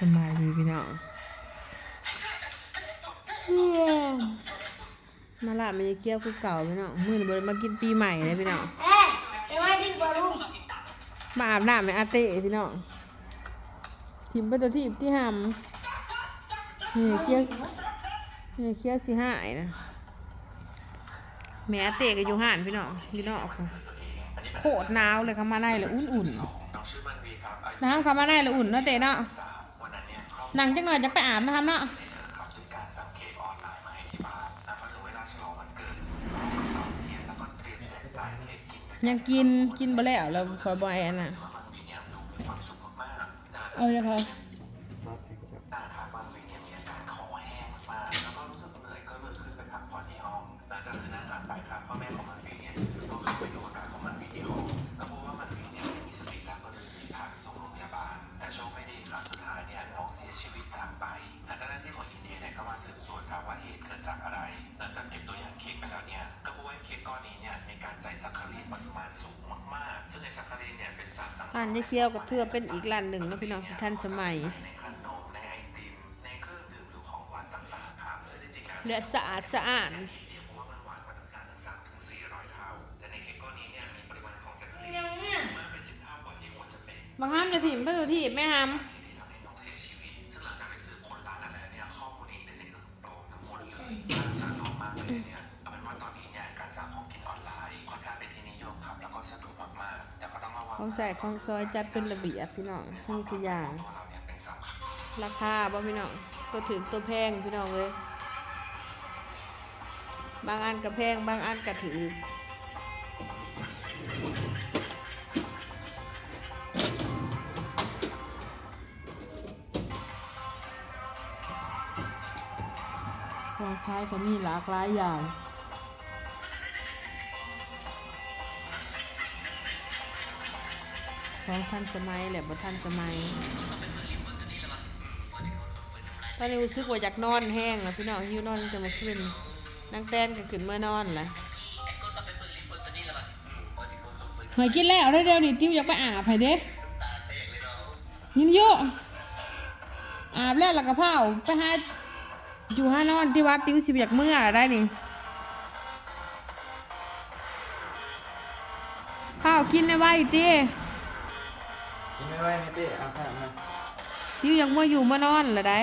สบายดีพี่น้องมาละมันจะเกี่ยวคือเก่าพี่น้องมื้อนี้บ่ได้มากินปีใหม่เลยพี่น้องเอ๊ะจะไม่ดึงบอลลูนมาอาบน้ำในอาเต้พี่น้องทิมไปตัวที่ที่หำนี่เคี้ยวนี่เคี้ยวสิหายนะแม่อาเต้ก็อยู่ห่านพี่น้องพี่น้องโคตรหนาวเลยเข้ามาในเลยอุ่นๆน้องชื่อมันวีครับอายุน้ำเข้ามาในเลยอุ่นเนาะเต้เนาะ หนังจังหน่อยจะไปอาบนะครับเนาะครับด้วยการสั่งเค้กออนไลน์มาให้ที่บ้านนะพอถึงเวลาฉลองวันเกิดเราก็ต่อเทียนแล้วก็เตรียมแจกจ่ายเค้กกินกันยังกินกิน เป็นสารสังเคร้านจะเคี้ยวกับเทือเป็นอีกร้านหนึ่งนะพี่น้องที่ทันสมัย ในขนมในไอติมในเครื่องดื่มหรือของหวานต่างๆครับซึ่งจริงๆแล้ว และสะอาดสะอาด เนี่ยผมว่ามันหวานกว่าน้ำตาลทั้งสามถึงสี่ร้อยเท่า แต่ในเค้กก้อนนี้เนี่ยมีปริมาณของซัคคารีนมากเป็นสิบเท่ากว่าที่ควรจะเป็น บางห้ามจะถิ่มไปตัวที่ไม่ห้าม ของใส่ของซอยจัดเป็นระเบียบพี่น้องนี่คืออย่าง ราคาบ่พี่น้องตัวถึงตัวแพงพี่น้องเลย บางอันก็แพงบางอันก็ถือของขายก็มีหลากหลายอย่าง ของทันสมัยแหละบ่ทันสมัยตอนนี้รู้สึกว่าอยากนอนแห้งแล้วพี่น้องหิวนอนจะมาขึ้นนั่งแต้นก็ขึ้นเมื่อนอนแหละหอยกินแล้วเร็วๆนี่ติ้วอยากไปอาบให้เด้ยินโยอาบแล้วแล้วก็เผาไปหาอยู่ห้านอนที่วัดติ้วสิบอยากเมื่อได้นี่เผากินในไว้ตี กินไม่ไหวไม่เต้อาบน้ำนะติ้วอยากเมื่ออยู่เมื่อนอนเหรอได้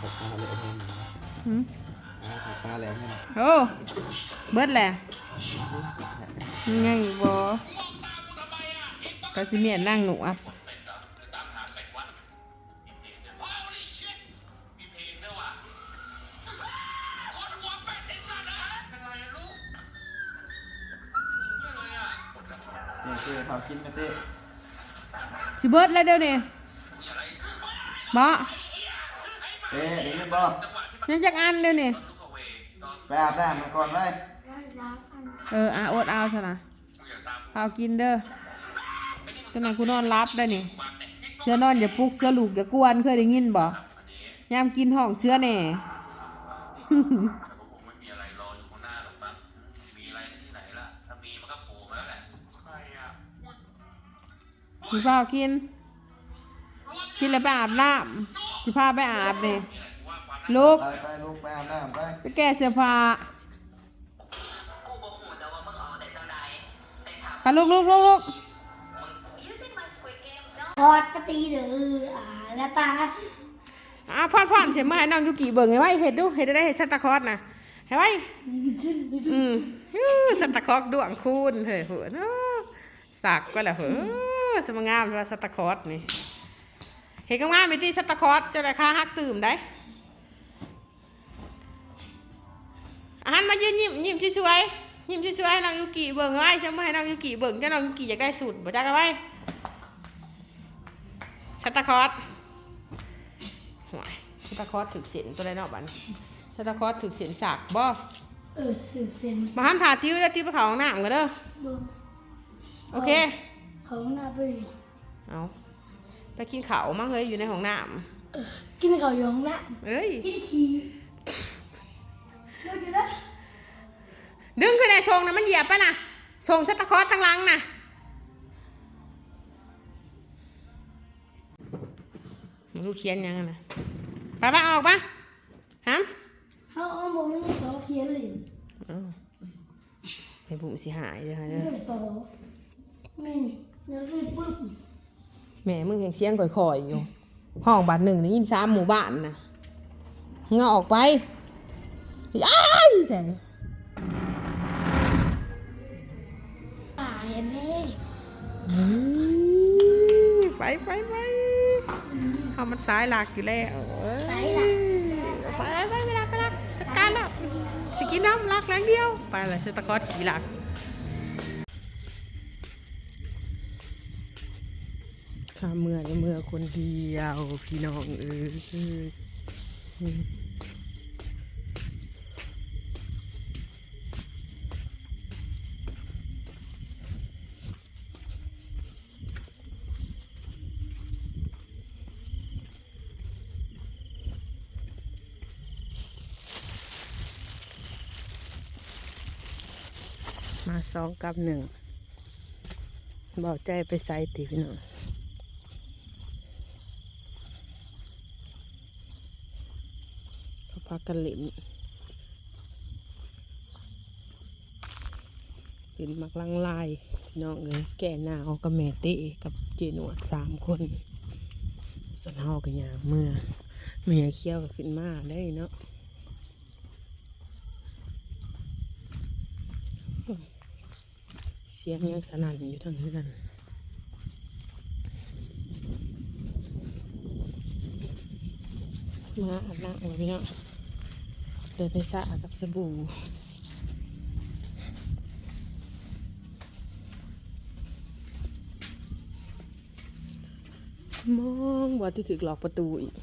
ขอบตาแล้วเห็นหืมอ่าขอบตาแล้วเห็นโอ้เบิดแหละยังไงอีกบ่ก็สิเมียนนั่งหนูอะ นี่คือพากินไม่เต้สิเบิดแล้วเดี๋ยวนี้บ่เต้เดี๋ยวนี้บ่ยังจักอันเดี๋ยวนี้ไปอาบน้ำมาก่อนไว้ล้างอันเอออาอดเอาซะนะเอากินเด้อจังนั้นกูนอนรับได้นี่เสื้อนอนอย่าปลุกเสื้อลูกอย่ากวนเคยได้ยินบ่ยามกินห้องเสื้อแหน่ สิพากิน กินแล้วไปอาบน้ำสิพาไปอาบนี่ลูกไปไปลูกไปอาบน้ำไปไปแก้เสื้อผ้าไปลูกลูกลูกลูกพอดปฏิเด้ออ่าแล้วตาอะพ่อนพ่อนเสียมาให้น้องยูกิเบิ่งไงไว้เห็ดดูเห็ดได้เห็ดซันตาคลอสนะเห็นไว้อืมฮู้ซันตาคลอสดวงคูณเฮ้ยหัวเนาะสักก็แล้วเหร อสมงามว่าซันตาคลอสนี่ เห็นก็งามไปที่ซันตาคลอสจะได้ค่าฮักตื่มได้อาหารมายืนยิ้มยิ้มช่วยๆยิ้มช่วยๆให้น้องยูกิเบิ่งไว้จะมาให้น้องยูกิเบิ่งจะน้องยูกิอยากได้สูตรบ่จักเอาไว้ซันตาคลอสห่วยสตาคอสถึกเสียนตัวไรเนาะบัดนสตาคอสถึกเสียนสากบ่เออสื่อเซนมาห้ามถ่าติ้วแล้วติ้วไปเขาห้องน้ำกันเด้อเบิ่งโอเค เขาหน้าไปดิเอาไปกินข้าวมาเฮ้ยอยู่ในห้องน้เออกินเขาวอยู่ข้างหน้าำเอ้ยกินขี้เดี๋ยวเดี๋ยวนะดึงขึ้นในทรงนะมันเหยียบไปนะทรงสตาคอสทั้งหลังนะมึงรู้เขียนยังนะไปไปออกปะฮะเขาเอาบอกไม่ใช่สอเขียนเลยเอ้าให้บุ๋มสิหายเลยฮะไม่เนี่ยใช่สอไม่ แล้วรีบปึ๊บแหมมึงยังเสียงข่อยๆอยู่ ห้องบาทหนึ่งได้ยินสามหมู่บ้านนะเงาออกไปย้ายแสงตายแน่ไฟไฟไฟเอามันสายหลักอยู่แล้วสายหลักไปไปไปหลักไปหลักสการแล้วสกินน้ำหลักแรงเดียว ไปเลยสตะกอดขี่หลัก ข้าเมื่อในเมื่อคนเดียวพี่น้องเออมาสองกับหนึ่งบอกใจไปใส่ติพี่น้อง เขาพักกันเล่นเล่นมักลังลายน้องเอ้ยแก่หนาวกับแม่เต้กับเจนวดสามคนสนเฮากันอย่างเมื่อเมียเคี้ยวก็ขึ้นมาได้เนาะเสียงยังสนั่นอยู่ทางนี้กันมาอาบน้ำเลยพี่เนาะ เดินไปสระกับสบู่มองว่าที่ถึกหลอกประตูอีก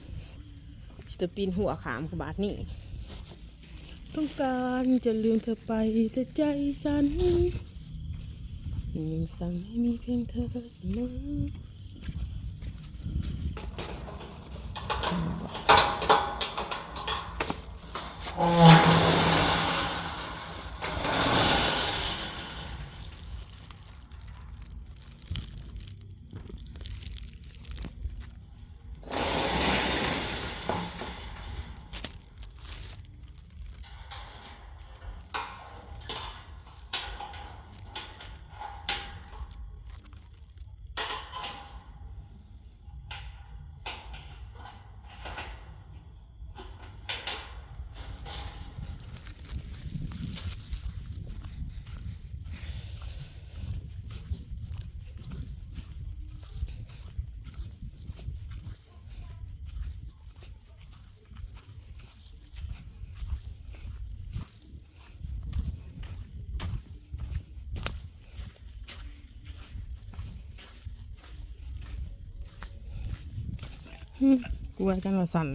จะปีนหัวขามกบาทนี่ ต้องการจะลืมเธอไปแต่ใจสั่นยังสั่งให้มีเพียงเธอเสมอ ฮึ กลัวกันว่าสั่น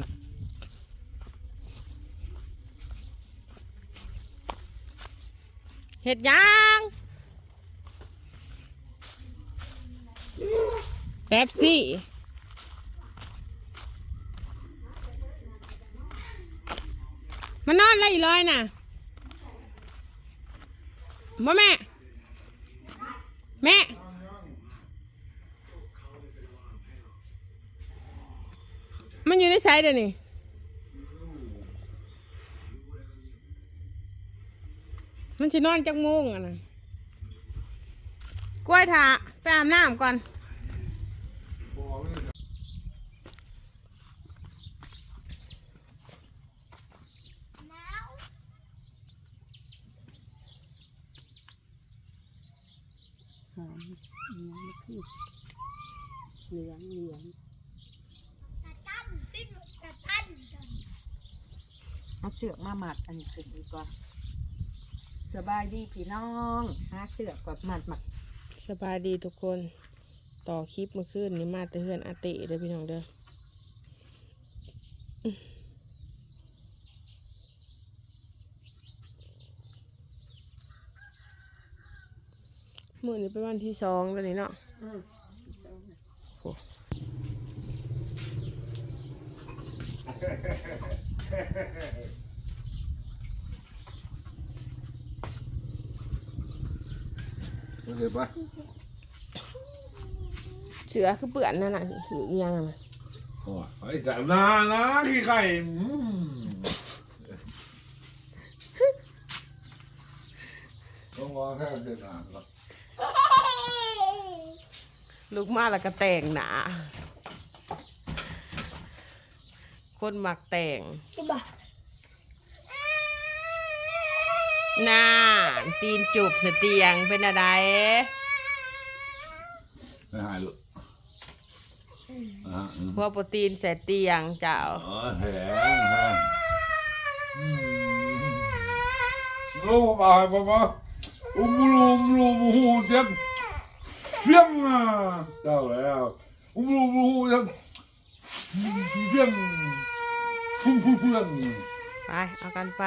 เห็ดยังแป๊บซี่มันอนอะไรอีกเลยน่ะบ่แม่ แม่ มัน อยู่ในไซด์เดี๋ยวนี้มันจะนอนจักโมงอะนะกล้วยถาไปอาบน้ำก่อนเหลืองเหลือง ตั้นติ้นกระตั้นกัน เอาเสือกมาหมัดอันนี้ขึ้นดีกว่าสบายดีพี่น้องหาเสือกกับหมัดหมัดสบายดีทุกคน ต่อคลิปเมื่อคืนนี้มาแต่เฮือนอาเตะเด้อพี่น้องเด้ออื้อมื่อนี้เป็นวันที่สองแล้วนี่เนาะ โอ้ โอเคปะเสือคือเปื่อนนั่นน่ะคืออีหยังอะนะโอ้ยไอ้แต่นานะขี้ไก่อืมต้องว่าแค่เดินอ่านครับลูกมาแล้วก็แต่งหนา คนมักแต่งใช่ปะน่าตีนจูบเสเตียงเป็นอะไรไม่หายลูกอ่าอืมพวกโปรตีนใส่เตียงเจ้าอ๋อแหงแหงอืมลูกมาให้ป๊าป๊าอุ้มลูมลูมหูเจ็บเพียงอะเจ้าแล้วอุ้มลูมหูเจ็บเพียงฟุ้งฟุ้งเพียง ไปเอากันไป